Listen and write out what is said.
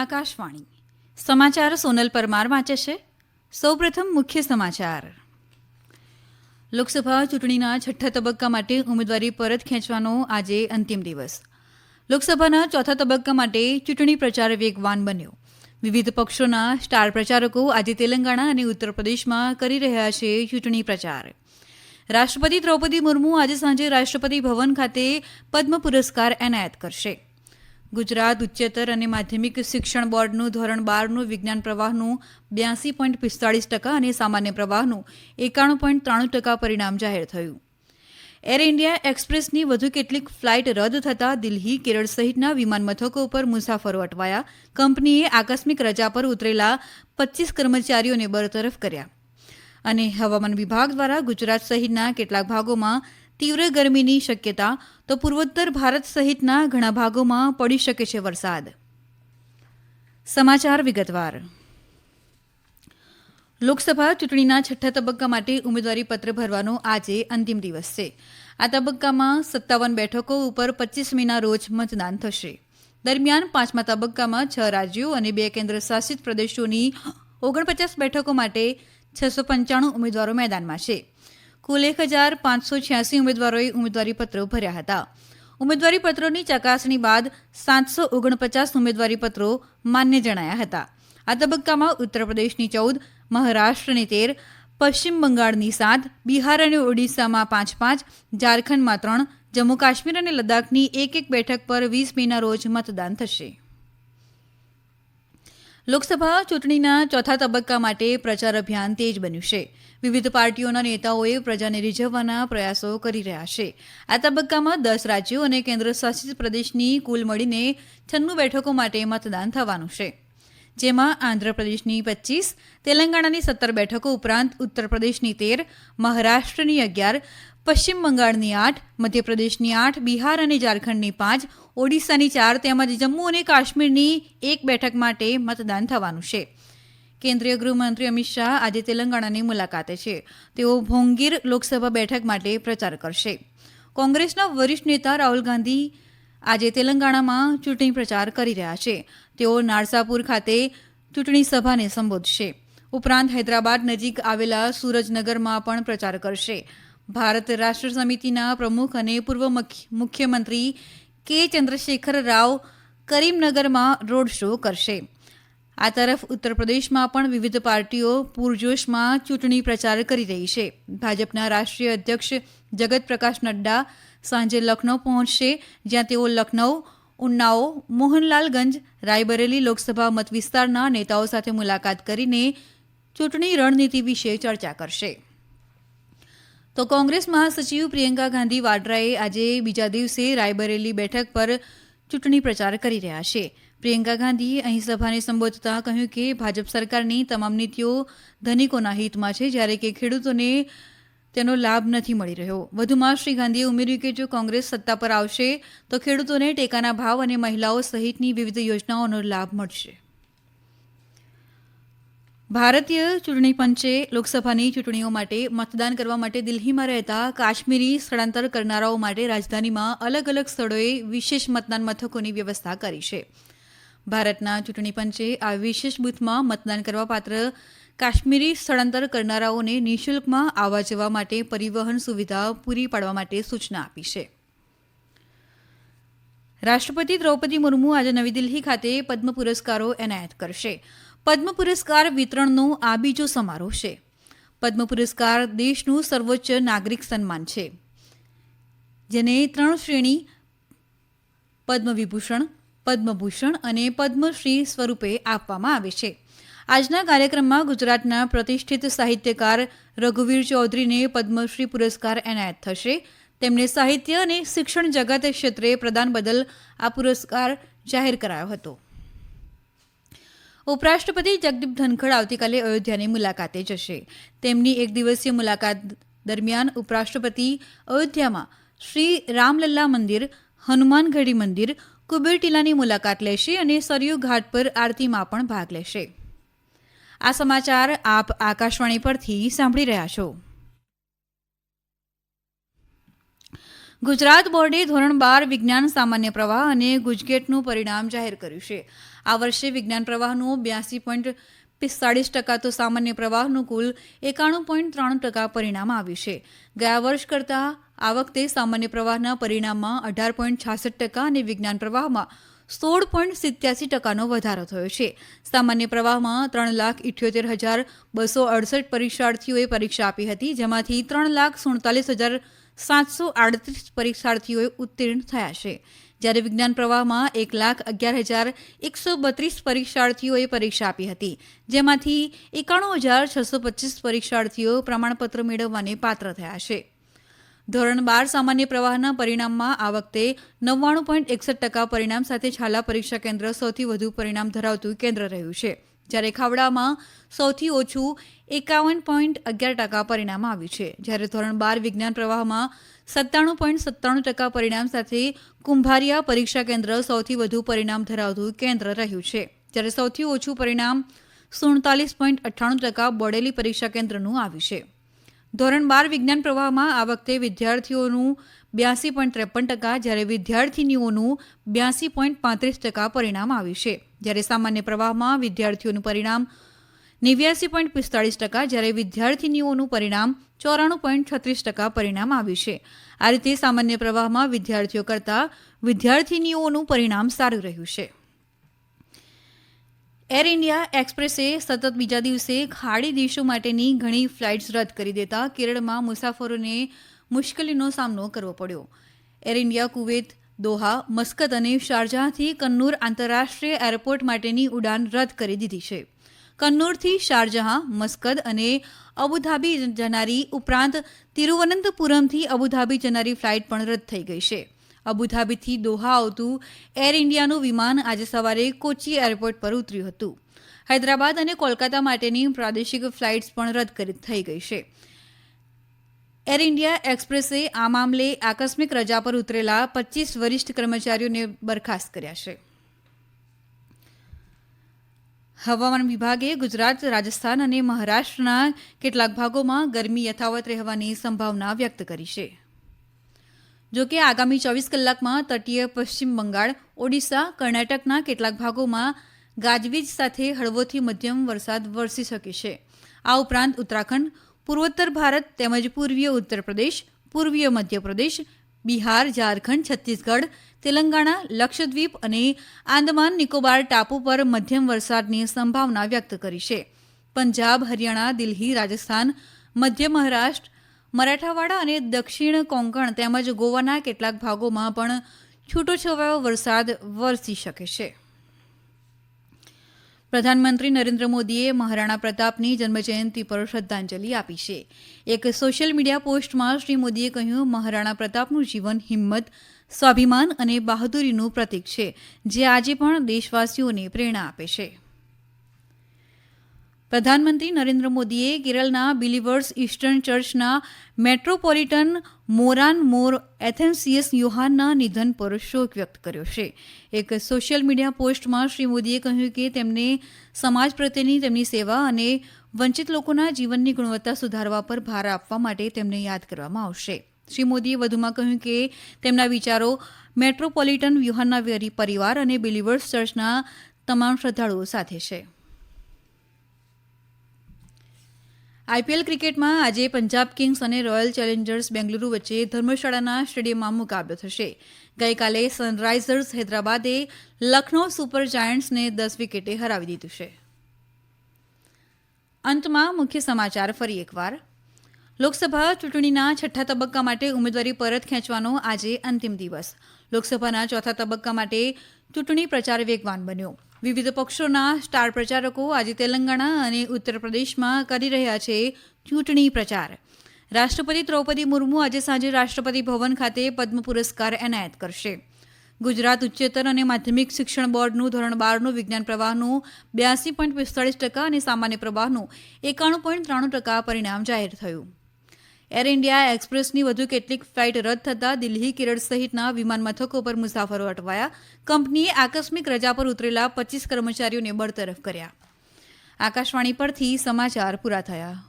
આકાશવાણી. સમાચાર સોનલ પરમાર વાંચે છે. સૌપ્રથમ મુખ્ય સમાચાર. લોકસભા ચૂંટણીના છઠ્ઠા તબક્કા માટે ઉમેદવારી પરત ખેંચવાનો આજે અંતિમ દિવસ. લોકસભાના ચોથા તબક્કા માટે ચૂંટણી પ્રચાર વેગવાન બન્યો. વિવિધ પક્ષોના સ્ટાર પ્રચારકો આજે તેલંગાણા અને ઉત્તર પ્રદેશમાં કરી રહ્યા છે ચૂંટણી પ્રચાર. રાષ્ટ્રપતિ દ્રૌપદી મુર્મુ આજે સાંજે રાષ્ટ્રપતિ ભવન ખાતે પદ્મ પુરસ્કાર એનાયત કરશે. ગુજરાત ઉચ્ચતર અને માધ્યમિક શિક્ષણ બોર્ડનું ધોરણ બારનું વિજ્ઞાન પ્રવાહનું બ્યાસી પોઈન્ટ પિસ્તાળીસ ટકા અને સામાન્ય પ્રવાહનું એકાણું પોઈન્ટ ત્રાણું ટકા પરિણામ જાહેર થયું. એર ઇન્ડિયા એક્સપ્રેસની વધુ કેટલીક ફ્લાઇટ રદ થતાં દિલ્હી, કેરળ સહિતના વિમાન મથકો ઉપર મુસાફરો અટવાયા. કંપનીએ આકસ્મિક રજા પર ઉતરેલા પચીસ કર્મચારીઓને બરતરફ કર્યા. અને હવામાન વિભાગ દ્વારા ગુજરાત સહિતના કેટલાક ભાગોમાં તીવ્ર ગરમીની શક્યતા તો પૂર્વોત્તર ભારત સહિતના ઘણા ભાગોમાં પડી શકે છે વરસાદ. સમાચાર વિગતવાર. લોકસભા ચૂંટણીના છઠ્ઠા તબક્કા માટે ઉમેદવારીપત્ર ભરવાનો આજે અંતિમ દિવસ છે. આ તબક્કામાં સત્તાવન બેઠકો ઉપર પચીસ રોજ મતદાન થશે. દરમિયાન પાંચમા તબક્કામાં છ રાજ્યો અને બે કેન્દ્ર શાસિત પ્રદેશોની ઓગણપચાસ બેઠકો માટે છસો પંચાણું ઉમેદવારો મેદાનમાં છે. કુલ એક હજાર પાંચસો છ્યાસી ઉમેદવારોએ ઉમેદવારી પત્રો ભર્યા હતા. ઉમેદવારી પત્રોની ચકાસણી બાદ સાતસો ઓગણપચાસ ઉમેદવારી પત્રો માન્ય જણાયા હતા. આ તબક્કામાં ઉત્તર પ્રદેશની ચૌદ, મહારાષ્ટ્રની તેર, પશ્ચિમ બંગાળની સાત, બિહાર અને ઓડિશામાં પાંચ પાંચ, ઝારખંડમાં ત્રણ, જમ્મુ કાશ્મીર અને લદ્દાખની એક એક બેઠક પર વીસ મેના રોજ મતદાન થશે. લોકસભા ચૂંટણીના ચોથા તબક્કા માટે પ્રચાર અભિયાન તેજ બન્યું છે. વિવિધ પાર્ટીઓના નેતાઓએ પ્રજાને રીઝવવાના પ્રયાસો કરી રહ્યા છે. આ તબક્કામાં દસ રાજ્યો અને કેન્દ્ર શાસિત પ્રદેશની કુલ મળીને છન્નું બેઠકો માટે મતદાન થવાનું છે. જેમાં આંધ્રપ્રદેશની પચીસ તેલંગાણાની સત્તર બેઠકો ઉપરાંત ઉત્તર પ્રદેશની તેર, મહારાષ્ટ્રની અગિયાર, પશ્ચિમ બંગાળની આઠ, મધ્યપ્રદેશની આઠ, બિહાર અને ઝારખંડની પાંચ, ઓડિશાની ચાર તેમજ જમ્મુ અને કાશ્મીરની એક બેઠક માટે મતદાન થવાનું છે. કેન્દ્રીય ગૃહમંત્રી અમિત શાહ આજે તેલંગાણાની મુલાકાતે છે. તેઓ ભોંગીર લોકસભા બેઠક માટે પ્રચાર કરશે. કોંગ્રેસના વરિષ્ઠ નેતા રાહુલ ગાંધી આજે તેલંગાણામાં ચૂંટણી પ્રચાર કરી રહ્યા છે. તેઓ નારસાપુર ખાતે ચૂંટણી સભાને સંબોધશે. ઉપરાંત હૈદરાબાદ નજીક આવેલા સૂરજનગરમાં પણ પ્રચાર કરશે. ભારત રાષ્ટ્ર સમિતિના પ્રમુખ અને પૂર્વ મુખ્યમંત્રી કે ચંદ્રશેખર રાવ કરીમનગરમાં રોડ શો કરશે. આ તરફ ઉત્તર પ્રદેશમાં પણ વિવિધ પાર્ટીઓ પૂરજોશમાં ચૂંટણી પ્રચાર કરી રહી છે. ભાજપના રાષ્ટ્રીય અધ્યક્ષ જગત પ્રકાશ નડ્ડા સાંજે લખનૌ પહોંચશે, જ્યાં તેઓ લખનૌ ઉન્નાઓ મોહનલાલગંજ, રાયબરેલી લોકસભા મતવિસ્તારના નેતાઓ સાથે મુલાકાત કરીને ચૂંટણી રણનીતિ વિશે ચર્ચા કરશે. તો કોંગ્રેસ મહાસચિવ પ્રિયંકા ગાંધી વાડ્રાએ આજે બીજા દિવસે રાયબરેલી બેઠક પર ચૂંટણી પ્રચાર કરી રહ્યા છે. પ્રિયંકા ગાંધીએ અહીં સભાને સંબોધતા કહ્યું કે ભાજપ સરકારની તમામ નીતિઓ ધનિકોના હિતમાં છે, જ્યારે કે ખેડૂતોને તેનો લાભ નથી મળી રહ્યો. વધુમાં શ્રી ગાંધીએ ઉમેર્યું કે જો કોંગ્રેસ સત્તા પર આવશે, તો ખેડૂતોને ટેકાના ભાવ અને મહિલાઓ સહિતની વિવિધ યોજનાઓનો લાભ મળશે. ભારતીય ચૂંટણી પંચે લોકસભાની ચૂંટણીઓ માટે મતદાન કરવા માટે દિલ્હીમાં રહેતા કાશ્મીરી સ્થળાંતર કરનારાઓ માટે રાજધાનીમાં અલગ અલગ સ્થળોએ વિશેષ મતદાન મથકોની વ્યવસ્થા કરી છે. ભારતના ચૂંટણી પંચે આ વિશેષ બૂથમાં મતદાન કરવા પાત્ર કાશ્મીરી સ્થળાંતર કરનારાઓને નિઃશુલ્કમાં આવવા જવા માટે પરિવહન સુવિધા પૂરી પાડવા માટે સૂચના આપી છે. રાષ્ટ્રપતિ દ્રૌપદી મુર્મુ આજે નવી દિલ્હી ખાતે પદ્મ પુરસ્કારો એનાયત કરશે. પદ્મ પુરસ્કાર વિતરણનો આ બીજો સમારોહ છે. પદ્મ પુરસ્કાર દેશનું સર્વોચ્ચ નાગરિક સન્માન છે. જેને ત્રણ શ્રેણી પદ્મવિભૂષણ, પદ્મભૂષણ અને પદ્મશ્રી સ્વરૂપે આપવામાં આવે છે. આજના કાર્યક્રમમાં ગુજરાતના પ્રતિષ્ઠિત સાહિત્યકાર રઘુવીર ચૌધરીને પદ્મશ્રી પુરસ્કાર એનાયત થશે. તેમને સાહિત્ય અને શિક્ષણ જગત ક્ષેત્રે પ્રદાન બદલ આ પુરસ્કાર જાહેર કરાયો હતો. ઉપરાષ્ટ્રપતિ જગદીપ ધનખડ આવતીકાલે અયોધ્યાની મુલાકાતે જશે. તેમની એક દિવસીય મુલાકાત દરમિયાન ઉપરાષ્ટ્રપતિ અયોધ્યામાં શ્રી રામલલ્લા મંદિર, હનુમાનગઢી મંદિર, કુબેર ટીલાની મુલાકાત લેશે અને સરયુ ઘાટ પર આરતીમાં પણ ભાગ લેશે. આ સમાચાર આપ આકાશવાણી પરથી સાંભળી રહ્યા છો. ગુજરાત બોર્ડે ધોરણ બાર વિજ્ઞાન સામાન્ય પ્રવાહ અને ગુજકેટનું પરિણામ જાહેર કર્યું છે. આ વર્ષે વિજ્ઞાન પ્રવાહનું બ્યાસી પોઈન્ટ પિસ્તાળીસ ટકા તો સામાન્ય પ્રવાહનું કુલ એકાણું પોઈન્ટ ત્રણ ટકા પરિણામ આવ્યું છે. ગયા વર્ષ કરતાં આ વખતે સામાન્ય પ્રવાહના પરિણામમાં અઢાર પોઈન્ટ છાસઠ ટકા અને વિજ્ઞાન પ્રવાહમાં સોળ પોઈન્ટ સિત્યાસી ટકાનો વધારો થયો છે. સામાન્ય પ્રવાહમાં ત્રણ લાખ ઇઠ્યોતેર હજાર બસો અડસઠ પરીક્ષાર્થીઓએ પરીક્ષા આપી હતી, જેમાંથી ત્રણ લાખ સુડતાલીસ હજાર સાતસો આડત્રીસ પરીક્ષાર્થીઓએ ઉત્તીર્ણ થયા છે. જ્યારે વિજ્ઞાન પ્રવાહમાં એક લાખ અગિયાર હજાર એકસો બત્રીસ પરીક્ષાર્થીઓએ પરીક્ષા આપી હતી, જેમાંથી એકાણું હજાર છસો પચીસ પરીક્ષાર્થીઓ પ્રમાણપત્ર મેળવવાને પાત્ર થયા છે. ધોરણ બાર સામાન્ય પ્રવાહના પરિણામમાં આ વખતે નવ્વાણું પોઈન્ટ એકસઠ ટકા પરિણામ સાથે છાલા પરીક્ષા કેન્દ્ર સૌથી વધુ પરિણામ ધરાવતું કેન્દ્ર રહ્યું છે. જ્યારે ખાવડામાં સૌથી ઓછું એકાવન પોઈન્ટ અગિયાર ટકા પરિણામ આવ્યું છે. જ્યારે ધોરણ બાર વિજ્ઞાન પ્રવાહમાં સત્તાણું પોઈન્ટ સત્તાણું ટકા પરિણામ સાથે કુંભારિયા પરીક્ષા કેન્દ્ર સૌથી વધુ પરિણામ ધરાવતું કેન્દ્ર રહ્યું છે. જ્યારે સૌથી ઓછું પરિણામ સુડતાલીસ પોઈન્ટ અઠ્ઠાણું ટકા બોડેલી પરીક્ષા કેન્દ્રનું આવ્યું છે. ધોરણ બાર વિજ્ઞાન પ્રવાહમાં આ વખતે વિદ્યાર્થીઓનું બ્યાસી પોઈન્ટ ત્રેપન ટકા, જ્યારે વિદ્યાર્થીનીઓનું બ્યાસી પોઈન્ટ પાંત્રીસ ટકા પરિણામ આવ્યું છે. જ્યારે સામાન્ય પ્રવાહમાં વિદ્યાર્થીઓનું પરિણામ નેવ્યાસી પોઈન્ટ પિસ્તાળીસ ટકા, જ્યારે વિદ્યાર્થીનીઓનું પરિણામ ચોરાણું પોઈન્ટ છત્રીસ ટકા પરિણામ આવ્યું છે. આ રીતે સામાન્ય પ્રવાહમાં વિદ્યાર્થીઓ કરતાં વિદ્યાર્થીનીઓનું પરિણામ સારું રહ્યું છે. એર ઇન્ડિયા એક્સપ્રેસે સતત બીજા દિવસે ખાડી દેશો માટેની ઘણી ફ્લાઇટ્સ રદ કરી દેતા કેરળમાં મુસાફરોને મુશ્કેલીનો સામનો કરવો પડ્યો. Air India, Kuwait, Doha, Muscat અને શારજાહથી કન્નૂર આંતરરાષ્ટ્રીય એરપોર્ટ માટેની ઉડાન રદ કરી દીધી છે. કન્નૂરથી શારજહાં મસ્કદ અને અબુધાબી જનારી ઉપરાંત તિરુવનંતપુરમથી અબુધાબી જનારી ફ્લાઇટ પણ રદ થઈ ગઈ છે. અબુધાબીથી દોહા આવતું એર ઇન્ડિયાનું વિમાન આજે સવારે કોચી એરપોર્ટ પર ઉતર્યું હતું. હૈદરાબાદ અને કોલકાતા માટેની પ્રાદેશિક ફ્લાઇટ્સ પણ રદ થઈ ગઈ છે. એર ઇન્ડિયા એક્સપ્રેસે આ મામલે આકસ્મિક રજા પર ઉતરેલા પચીસ વરિષ્ઠ કર્મચારીઓને બરખાસ્ત કર્યા છે. હવામાન વિભાગે ગુજરાત, રાજસ્થાન અને મહારાષ્ટ્રના કેટલાક ભાગોમાં ગરમી યથાવત રહેવાની સંભાવના વ્યક્ત કરી છે. જો કે આગામી ચોવીસ કલાકમાં તટીય પશ્ચિમ બંગાળ, ઓડિશા, કર્ણાટકના કેટલાક ભાગોમાં ગાજવીજ સાથે હળવોથી મધ્યમ વરસાદ વરસી શકે છે. આ ઉપરાંત ઉત્તરાખંડ, પૂર્વોત્તર ભારત તેમજ પૂર્વીય ઉત્તર પ્રદેશ, પૂર્વીય મધ્યપ્રદેશ, બિહાર, ઝારખંડ, છત્તીસગઢ, તેલંગાણા, લક્ષદ્વીપ અને આંદમાન નિકોબાર ટાપુ પર મધ્યમ વરસાદની સંભાવના વ્યક્ત કરી છે. પંજાબ, હરિયાણા, દિલ્હી, રાજસ્થાન, મધ્ય મહારાષ્ટ્ર મરાઠાવાડા અને દક્ષિણ કોંકણ તેમજ ગોવાના કેટલાક ભાગોમાં પણ છૂટોછવાયો વરસાદ વરસી શકે છે. પ્રધાનમંત્રી નરેન્દ્ર મોદીએ મહારાણા પ્રતાપની જન્મજયંતિ પર શ્રદ્ધાંજલિ આપી છે. એક સોશિયલ મીડિયા પોસ્ટમાં શ્રી મોદીએ કહ્યું, મહારાણા પ્રતાપનું જીવન હિંમત, સ્વાભિમાન અને બહાદુરીનું પ્રતીક છે, જે આજે પણ દેશવાસીઓને પ્રેરણા આપે છે. પ્રધાનમંત્રી નરેન્દ્ર મોદીએ કેરળના બિલિવર્સ ઇસ્ટર્ન ચર્ચના મેટ્રોપોલિટન મોરાન મોર એથેન્સિયસ યુહાનના નિધન પર શોક વ્યક્ત કર્યો છે. એક સોશિયલ મીડિયા પોસ્ટમાં શ્રી મોદીએ કહ્યું કે તેમને સમાજ પ્રત્યેની તેમની સેવા અને વંચિત લોકોના જીવનની ગુણવત્તા સુધારવા પર ભાર આપવા માટે તેમને યાદ કરવામાં આવશે. શ્રી મોદીએ વધુમાં કહ્યું કે તેમના વિચારો મેટ્રોપોલિટન વ્યુહાનના પરિવાર અને બિલિવર્સ ચર્ચના તમામ શ્રદ્ધાળુઓ સાથે છે. આઈપીએલ ક્રિકેટમાં આજે પંજાબ કિંગ્સ અને રોયલ ચેલેન્જર્સ બેંગલુરુ વચ્ચે ધર્મશાળાના સ્ટેડિયમમાં મુકાબલો થશે. ગઈકાલે સનરાઇઝર્સ હૈદરાબાદે લખનૌ સુપર જાયન્ટ્સને દસ વિકેટે હરાવી દીધું છે. અંતમાં મુખ્ય સમાચાર ફરી એકવાર. લોકસભા ચૂંટણીના છઠ્ઠા તબક્કા માટે ઉમેદવારી પરત ખેંચવાનો આજે અંતિમ દિવસ. લોકસભાના ચોથા તબક્કા માટે ચૂંટણી પ્રચાર વેગવાન બન્યો. વિવિધ પક્ષોના સ્ટાર પ્રચારકો આજે તેલંગાણા અને ઉત્તર પ્રદેશમાં કરી રહ્યા છે ચૂંટણી પ્રચાર. રાષ્ટ્રપતિ દ્રૌપદી મુર્મુ આજે સાંજે રાષ્ટ્રપતિ ભવન ખાતે પદ્મ પુરસ્કાર એનાયત કરશે. ગુજરાત ઉચ્ચતર અને માધ્યમિક શિક્ષણ બોર્ડનું ધોરણ બારનું વિજ્ઞાન પ્રવાહનું બ્યાસી પોઈન્ટ પિસ્તાળીસ ટકા અને સામાન્ય પ્રવાહનું એકાણું પોઈન્ટ ત્રાણું ટકા પરિણામ જાહેર થયું. એર ઇન્ડિયા એક્સપ્રેસની વધુ કેટલીક ફ્લાઇટ રદ થતાં દિલ્હી કેરળ સહિતના વિમાન મથકો પર મુસાફરો અટવાયા. કંપનીએ આકસ્મિક રજા પર ઉતરેલા પચીસ કર્મચારીઓને બરતરફ કર્યા. આકાશવાણી પરથી સમાચાર પૂરા થયા.